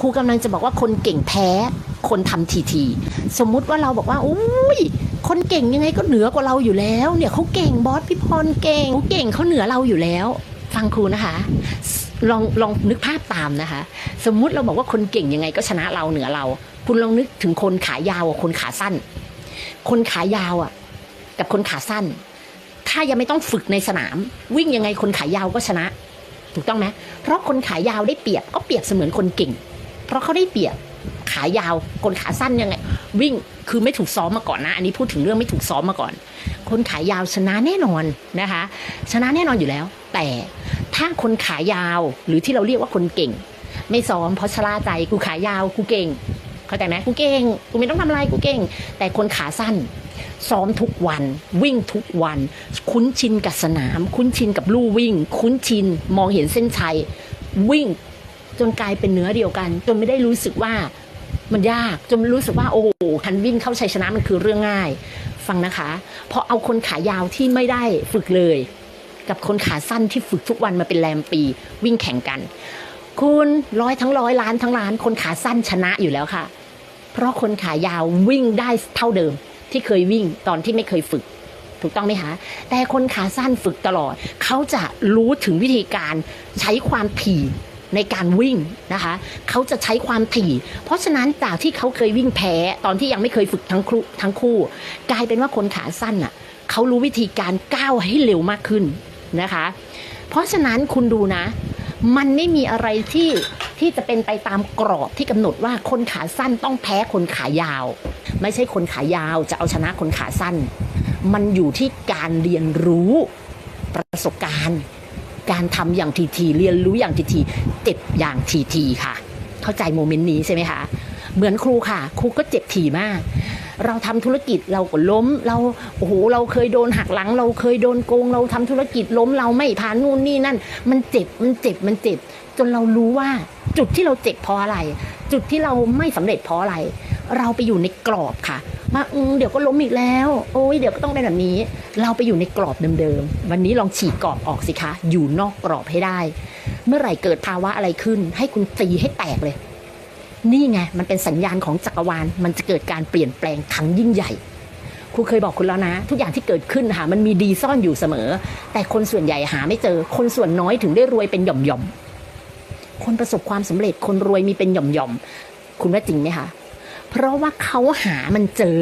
ครูกำลังจะบอกว่าคนเก่งแพ้ คนทำทีทีสมมุติว่าเราบอกว่าอุ้ยคนเก่งยังไงก็เหนือกว่าเราอยู่แล้ว เนี่ยเขาเก่งบอสพี่พรเก่งเขาเก่งเขาเหนือเราอยู่แล้ว ฟังครูนะคะลองลองนึกภาพตามนะคะ สมมุติเราบอกว่าคนเก่งยังไงก็ชนะเราเหนือเรา คุณลองนึกถึงคนขายาวกับคนขาสั้น คนขายาวอะ กับคนขาสั้น ถ้ายังไม่ต้องฝึกในสนาม วิ่งยังไงคนขายาวก็ชนะ ถูกต้องไหมเพราะคนขายาวได้เปรียบก็เปรียบเสมือนคนเก่ง เพราะเขาได้เปรียบขายาวคนขาสั้นยังไง วิ่งคือไม่ถูกซ้อมมาก่อนนะ อันนี้พูดถึงเรื่องไม่ถูกซ้อมมาก่อน คนขายาวชนะแน่นอนนะคะ ชนะแน่นอนอยู่แล้ว แต่ถ้าคนขายาวหรือที่เราเรียกว่าคนเก่ง ไม่ซ้อมเพราะชะล่าใจกูขายาวกูเก่ง เข้าใจไหมกูเก่งกูไม่ต้องทำอะไรกูเก่ง แต่คนขาสั้นซ้อมทุกวัน วิ่งทุกวัน คุ้นชินกับสนาม คุ้นชินกับลู่วิ่ง คุ้นชินมองเห็นเส้นชัยวิ่ง จนกลายเป็นเนื้อเดียวกัน จนไม่ได้รู้สึกว่ามันยากจนรู้สึกว่าโอ้โหคันวิ่งเข้าชัยชนะมันคือเรื่องง่าย ฟังนะคะพอเอาคนขายาวที่ไม่ได้ฝึกเลย กับคนขาสั้นที่ฝึกทุกวันมาเป็นแรมปี วิ่งแข่งกัน คุณร้อยทั้งร้อยล้านทั้งล้าน คนขาสั้นชนะอยู่แล้วค่ะ เพราะคนขายาววิ่งได้เท่าเดิม ที่เคยวิ่งตอนที่ไม่เคยฝึก ถูกต้องไหมคะแต่คนขาสั้นฝึกตลอด เขาจะรู้ถึงวิธีการใช้ความถี่ ในการวิ่งนะคะเขาจะใช้ความถี่ เพราะฉะนั้นจากที่เขาเคยวิ่งแพ้ตอนที่ยังไม่เคยฝึกทั้งคู่ทั้งคู่ กลายเป็นว่าคนขาสั้นอะเขารู้วิธีการก้าวให้เร็วมากขึ้นนะคะ เพราะฉะนั้นคุณดูนะ มันไม่มีอะไรที่ที่จะเป็นไปตามกรอบที่กำหนดว่าคนขาสั้นต้องแพ้คนขายาว ไม่ใช่คนขายาวจะเอาชนะคนขาสั้น มันอยู่ที่การเรียนรู้ประสบการณ์ การทำอย่างทีทีเรียนรู้อย่างทีทีเจ็บอย่างทีทีค่ะ เข้าใจโมเมนต์นี้ใช่ไหมคะเหมือนครูค่ะ ครูก็เจ็บถี่มาก เราทำธุรกิจเราก็ล้ม เราโอ้โหเราเคยโดนหักหลัง เราเคยโดนโกง เราทำธุรกิจล้มเราไม่ผ่านนู่นนี่นั่น มันเจ็บมันเจ็บมันเจ็บ จนเรารู้ว่าจุดที่เราเจ็บเพราะอะไร จุดที่เราไม่สำเร็จเพราะอะไร เราไปอยู่ในกรอบค่ะมาอืมเดี๋ยวก็ล้มอีกแล้ว โอ้ยเดี๋ยวก็ต้องเป็นแบบนี้ เราไปอยู่ในกรอบเดิมๆ วันนี้ลองฉีกกรอบออกสิคะ อยู่นอกกรอบให้ได้ เมื่อไหร่เกิดภาวะอะไรขึ้น ให้คุณตีให้แตกเลย นี่ไง มันเป็นสัญญาณของจักรวาล มันจะเกิดการเปลี่ยนแปลงครั้งยิ่งใหญ่ ครูเคยบอกคุณแล้วนะ ทุกอย่างที่เกิดขึ้นค่ะมันมีดีซ่อนอยู่เสมอ แต่คนส่วนใหญ่หาไม่เจอ คนส่วนน้อยถึงได้รวยเป็นหย่อมหย่อมๆคนประสบความสำเร็จ คนรวยมีเป็นหย่อมหย่อมๆ คุณว่าจริงไหมคะ เพราะว่าเขาหามันเจอ